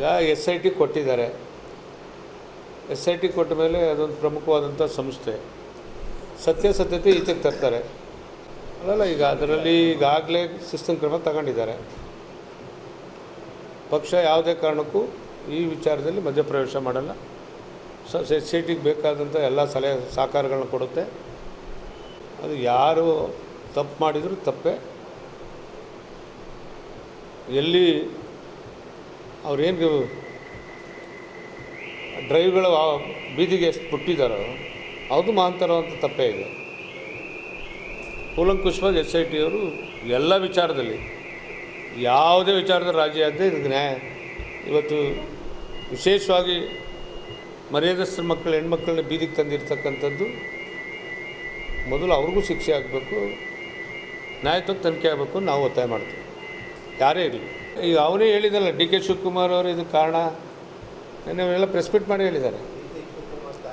ಈಗ S I T ಕೊಟ್ಟಿದ್ದಾರೆ. S I T ಕೊಟ್ಟ ಮೇಲೆ ಅದೊಂದು ಪ್ರಮುಖವಾದಂಥ ಸಂಸ್ಥೆ. ಸತ್ಯಾಸತ್ಯತೆ ಈಚೆಗೆ ತರ್ತಾರೆ. ಅಲ್ಲಲ್ಲ, ಈಗ ಅದರಲ್ಲಿ ಈಗಾಗಲೇ ಸಿಸ್ಟಮ್ ಕ್ರಮ ತಗೊಂಡಿದ್ದಾರೆ. ಪಕ್ಷ ಯಾವುದೇ ಕಾರಣಕ್ಕೂ ಈ ವಿಚಾರದಲ್ಲಿ ಮಧ್ಯಪ್ರವೇಶ ಮಾಡಲ್ಲ. ಸ ಎಸ್ ಐ ಟಿಗೆ ಬೇಕಾದಂಥ ಎಲ್ಲ ಸಲಹೆ ಸಹಕಾರಗಳನ್ನ ಕೊಡುತ್ತೆ. ಅದು ಯಾರು ತಪ್ಪು ಮಾಡಿದರೂ ತಪ್ಪೇ. ಎಲ್ಲಿ ಅವ್ರೇನು ಏನು ಡ್ರೈವ್ಗಳು ಬೀದಿಗೆ ಎಷ್ಟು ಬಿಟ್ಟಿದ್ದಾರೋ ಅದು ಮಹಾಂತರ ಅಂತ ತಪ್ಪೇ ಇದೆ. ಕೂಲಂಕುಷವಾಗಿ ಎಸ್ ಐ ಟಿಯವರು ಎಲ್ಲ ವಿಚಾರದಲ್ಲಿ ಯಾವುದೇ ವಿಚಾರದಲ್ಲಿ ರಾಜಿ ಆದರೆ ಇದಕ್ಕೆ ನ್ಯಾಯ. ಇವತ್ತು ವಿಶೇಷವಾಗಿ ಮರ್ಯಾದಸ್ಥ ಮಕ್ಕಳು, ಹೆಣ್ಮಕ್ಳನ್ನ ಬೀದಿಗೆ ತಂದಿರ್ತಕ್ಕಂಥದ್ದು ಮೊದಲು ಅವ್ರಿಗೂ ಶಿಕ್ಷೆ ಆಗಬೇಕು, ನ್ಯಾಯತ್ವಕ್ಕೆ ತನಿಖೆ ಆಗಬೇಕು ನಾವು ಒತ್ತಾಯ ಮಾಡ್ತೀವಿ. ಯಾರೇ ಇರಲಿ. ಈಗ ಅವನೇ ಹೇಳಿದಲ್ಲ ಡಿ ಕೆ ಶಿವಕುಮಾರ್ ಅವರು ಇದಕ್ಕೆ ಕಾರಣ. ನಾವೆಲ್ಲ ಮೀಟ್ ಮಾಡಿ ಹೇಳಿದ್ದಾರೆ.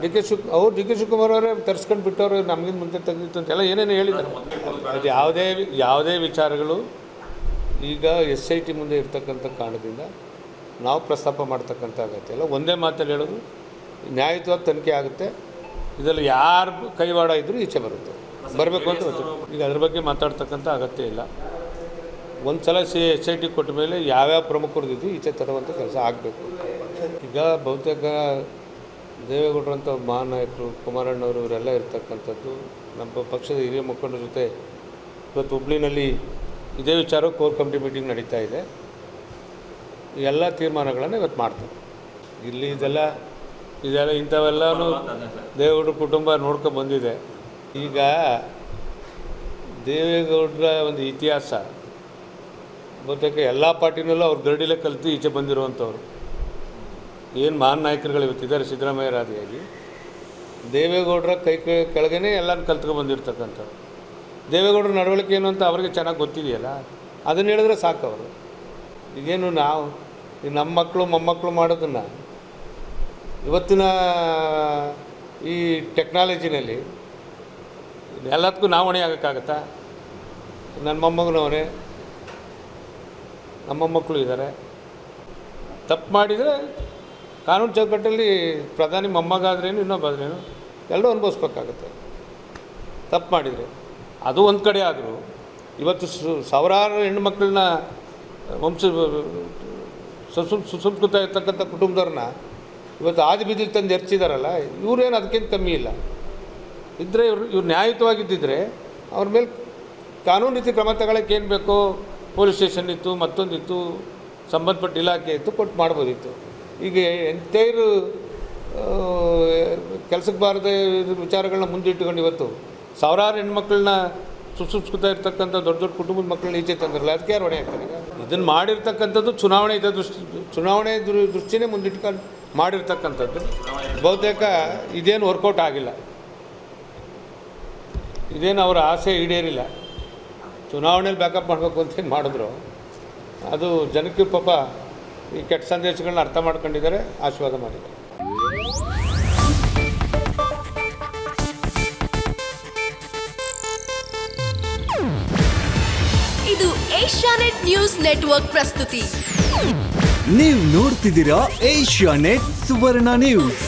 ಡಿ ಕೆ ಶಿವ್, ಅವ್ರು ಡಿ ಕೆ ಶಿವಕುಮಾರ್ ಅವರೇ ತರ್ಸ್ಕೊಂಡು ಬಿಟ್ಟವರು, ನಮಗಿಂತ ಮುಂದೆ ತೆಗೆದಿತ್ತು ಅಂತೆಲ್ಲ ಏನೇನು ಹೇಳಿದ್ದಾರೆ. ಅದು ಯಾವುದೇ ಯಾವುದೇ ವಿಚಾರಗಳು ಈಗ ಎಸ್ ಐ ಟಿ ಮುಂದೆ ಇರ್ತಕ್ಕಂಥ ಕಾರಣದಿಂದ ನಾವು ಪ್ರಸ್ತಾಪ ಮಾಡ್ತಕ್ಕಂಥ ಅಗತ್ಯ ಇಲ್ಲ. ಒಂದೇ ಮಾತಲ್ಲಿ ಹೇಳೋದು, ನ್ಯಾಯಯುತವಾಗಿ ತನಿಖೆ ಆಗುತ್ತೆ. ಇದರಲ್ಲಿ ಯಾರು ಕೈವಾಡ ಇದ್ದರೂ ಈಚೆ ಬರುತ್ತೆ. ಬರಬೇಕು ಅಂತ. ಈಗ ಅದ್ರ ಬಗ್ಗೆ ಮಾತಾಡ್ತಕ್ಕಂಥ ಅಗತ್ಯ ಇಲ್ಲ. ಒಂದು ಸಲ ಸಿ ಎಸ್ ಐ ಟಿ ಕೊಟ್ಟ ಮೇಲೆ ಯಾವ್ಯಾವ ಪ್ರಮುಖರದ್ದು ಈಚೆ ತರುವಂಥ ಕೆಲಸ ಆಗಬೇಕು. ಈಗ ಬಹುತೇಕ ದೇವೇಗೌಡರಂಥ ಮಹಾನಾಯಕರು, ಕುಮಾರಣ್ಣವರು ಇವರೆಲ್ಲ ಇರ್ತಕ್ಕಂಥದ್ದು ನಮ್ಮ ಪಕ್ಷದ ಹಿರಿಯ ಮುಖಂಡರ ಜೊತೆ ಇವತ್ತು ಹುಬ್ಳಿನಲ್ಲಿ ಇದೇ ವಿಚಾರ ಕೋರ್ ಕಮಿಟಿ ಮೀಟಿಂಗ್ ನಡೀತಾ ಇದೆ. ಎಲ್ಲ ತೀರ್ಮಾನಗಳನ್ನು ಇವತ್ತು ಮಾಡ್ತಾರೆ. ಇಲ್ಲಿ ಇದೆಲ್ಲ ಇದೆಲ್ಲ ಇಂಥವೆಲ್ಲನೂ ದೇವೇಗೌಡರ ಕುಟುಂಬ ನೋಡ್ಕೊ ಬಂದಿದೆ. ಈಗ ದೇವೇಗೌಡರ ಒಂದು ಇತಿಹಾಸ ಬಹುತೇಕ ಎಲ್ಲ ಪಾರ್ಟಿನಲ್ಲೂ ಅವ್ರು ಗರಡಿಲೇ ಕಲಿತು ಈಚೆ ಬಂದಿರುವಂಥವ್ರು. ಏನು ಮಹಾನ್ ನಾಯಕರುಗಳು ಇವತ್ತಿದ್ದಾರೆ ಸಿದ್ದರಾಮಯ್ಯರಾದಿಯಾಗಿ ದೇವೇಗೌಡರ ಕೈ ಕೈ ಕೆಳಗೇನೆ ಎಲ್ಲನೂ ಕಲ್ತ್ಕೊಂಡು ಬಂದಿರ್ತಕ್ಕಂಥವ್ರು. ದೇವೇಗೌಡರ ನಡವಳಿಕೆ ಏನು ಅಂತ ಅವ್ರಿಗೆ ಚೆನ್ನಾಗಿ ಗೊತ್ತಿದೆಯಲ್ಲ? ಅದನ್ನು ಹೇಳಿದ್ರೆ ಸಾಕು ಅವರು. ಈಗೇನು ನಾವು ನಮ್ಮ ಮಕ್ಕಳು ಮೊಮ್ಮಕ್ಕಳು ಮಾಡೋದನ್ನು ಇವತ್ತಿನ ಈ ಟೆಕ್ನಾಲಜಿನಲ್ಲಿ ಎಲ್ಲದಕ್ಕೂ ನಾವು ಹೊಣೆ ಆಗೋಕ್ಕಾಗತ್ತಾ? ನನ್ನ ಮೊಮ್ಮಗನೂ ಅವನೇ ನಮ್ಮ ಮಕ್ಕಳು ಇದ್ದಾರೆ. ತಪ್ಪು ಮಾಡಿದರೆ ಕಾನೂನು ಚೌಕಟ್ಟಲ್ಲಿ ಪ್ರಧಾನಿ ಮೊಮ್ಮಗಾದ್ರೇನು, ಇನ್ನೊಬ್ಬಾದ್ರೇನು, ಎಲ್ಲರೂ ಅನುಭವಿಸ್ಬೇಕಾಗತ್ತೆ. ತಪ್ಪು ಮಾಡಿದರೆ. ಅದು ಒಂದು ಕಡೆ ಆದರೂ, ಇವತ್ತು ಸು, ಸಾವಿರಾರು ಹೆಣ್ಣುಮಕ್ಕಳನ್ನ ವಂಶ, ಸುಸು, ಸುಸಂಸ್ಕೃತ ಇರ್ತಕ್ಕಂಥ ಕುಟುಂಬದವ್ರನ್ನ ಇವತ್ತು ಆದಿ ಬೀದಿಗೆ ತಂದು ಎರ್ಚಿದಾರಲ್ಲ, ಇವರೇನು ಅದಕ್ಕಿಂತ ಕಮ್ಮಿ ಇಲ್ಲ. ಇದ್ದರೆ ಇವರು, ಇವ್ರು ನ್ಯಾಯಯುತವಾಗಿದ್ದಿದ್ರೆ ಅವ್ರ ಮೇಲೆ ಕಾನೂನು ರೀತಿ ಕ್ರಮ ತಗೊಳ್ಳೋಕೆ ಏನು ಬೇಕೋ ಪೊಲೀಸ್ ಸ್ಟೇಷನ್ ಇತ್ತು, ಮತ್ತೊಂದಿತ್ತು, ಸಂಬಂಧಪಟ್ಟ ಇಲಾಖೆ ಇತ್ತು, ಕೊಟ್ಟು ಮಾಡ್ಬೋದಿತ್ತು. ಈಗ ಎಂಟೈರು ಕೆಲಸಕ್ಕೆ ಬಾರದೆ ವಿಚಾರಗಳನ್ನ ಮುಂದಿಟ್ಟುಕೊಂಡು ಇವತ್ತು ಸಾವಿರಾರು ಹೆಣ್ಮಕ್ಳನ್ನ ಸುಸಂಸ್ಕೃತ ಇರ್ತಕ್ಕಂಥ ದೊಡ್ಡ ದೊಡ್ಡ ಕುಟುಂಬದ ಮಕ್ಕಳನ್ನ ಈಚೆ ತಂದಿರಲ್ಲ, ಅದಕ್ಕೆ ಯಾರು ಹೊಣೆ ಆಗ್ತಾರೆ? ಇದನ್ನು ಮಾಡಿರ್ತಕ್ಕಂಥದ್ದು ಚುನಾವಣೆ ಇದ್ದ ದೃಷ್ಟಿ, ಚುನಾವಣೆ ದೃಷ್ಟಿನೇ ಮುಂದಿಟ್ಕೊಂಡು ಮಾಡಿರ್ತಕ್ಕಂಥದ್ದು. ಬಹುತೇಕ ಇದೇನು ವರ್ಕೌಟ್ ಆಗಿಲ್ಲ. ಇದೇನು ಅವರ ಆಸೆ ಈಡೇರಿಲ್ಲ. ಚುನಾವಣೆಯಲ್ಲಿ ಬ್ಯಾಕಪ್ ಮಾಡಬೇಕು ಅಂತ ಏನು ಮಾಡಿದ್ರು ಅದು ಜನಕ್ಕೆ ಪಾಪ ಈ ಕೆಟ್ಟ ಸಂದೇಶಗಳನ್ನ ಅರ್ಥ ಮಾಡ್ಕೊಂಡಿದ್ದಾರೆ ಆಶೀರ್ವಾದ ಮಾಡಿದ್ದಾರೆ. ಇದು ಏಷ್ಯಾನೆಟ್ ನ್ಯೂಸ್ ನೆಟ್ವರ್ಕ್ ಪ್ರಸ್ತುತಿ. ನೀವು ನೋಡ್ತಿದ್ದೀರಾ ಏಷ್ಯಾ ನೆಟ್ ಸುವರ್ಣ ನ್ಯೂಸ್.